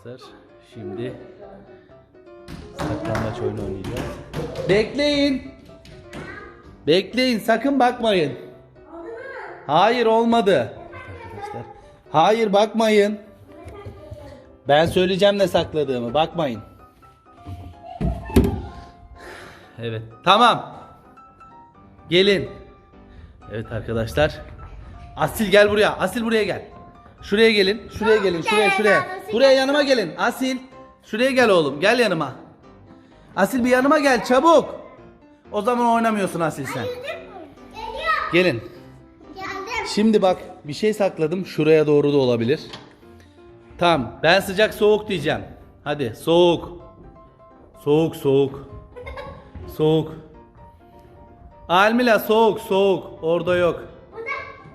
Arkadaşlar şimdi saklambaç oyunu oynayacağız. Bekleyin. Bekleyin sakın bakmayın. Hayır olmadı. Arkadaşlar. Hayır bakmayın. Ben söyleyeceğim ne sakladığımı bakmayın. Evet tamam. Gelin. Evet arkadaşlar. Asil gel buraya. Asil buraya gel. Şuraya gelin. Şuraya gelin. Şuraya şuraya. Buraya yanıma gelin. Asil. Şuraya gel oğlum. Gel yanıma. Asil bir yanıma gel çabuk. O zaman oynamıyorsun Asil sen. Gelin. Geldim. Şimdi bak bir şey sakladım. Şuraya doğru da olabilir. Tamam. Ben sıcak soğuk diyeceğim. Hadi soğuk. Soğuk soğuk. Soğuk. Almila soğuk soğuk. Orada yok.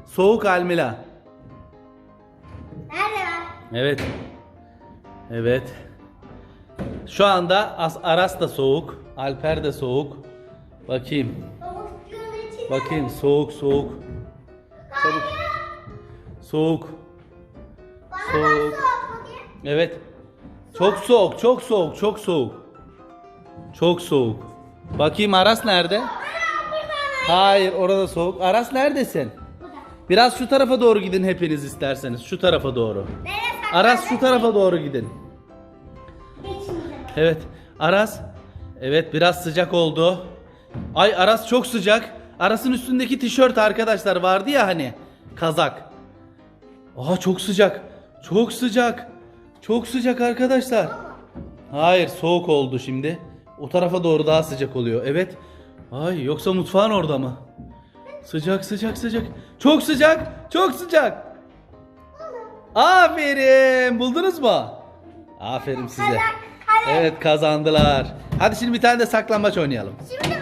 Soğuk Almila. Evet. Evet. Şu anda As- Aras da soğuk. Alper de soğuk. Bakayım. Bakayım soğuk soğuk. Çabuk. Soğuk. Soğuk. Evet. Çok soğuk, çok soğuk, çok soğuk. Çok soğuk. Bakayım Aras nerede? Hayır, orada soğuk. Aras neredesin? Biraz şu tarafa doğru gidin hepiniz isterseniz. Şu tarafa doğru. Nereye? Aras şu tarafa doğru bak. Evet. Aras. Evet biraz sıcak oldu. Ay Aras çok sıcak. Aras'ın üstündeki tişört arkadaşlar vardı ya hani. Kazak. Aa çok sıcak. Çok sıcak. Çok sıcak arkadaşlar. Hayır soğuk oldu şimdi. O tarafa doğru daha sıcak oluyor. Evet. Ay yoksa mutfağın orada mı? Sıcak sıcak sıcak. Çok sıcak. Çok sıcak. Aferin. Buldunuz mu? Aferin size. Evet kazandılar. Hadi şimdi bir tane de saklambaç oynayalım. Şimdi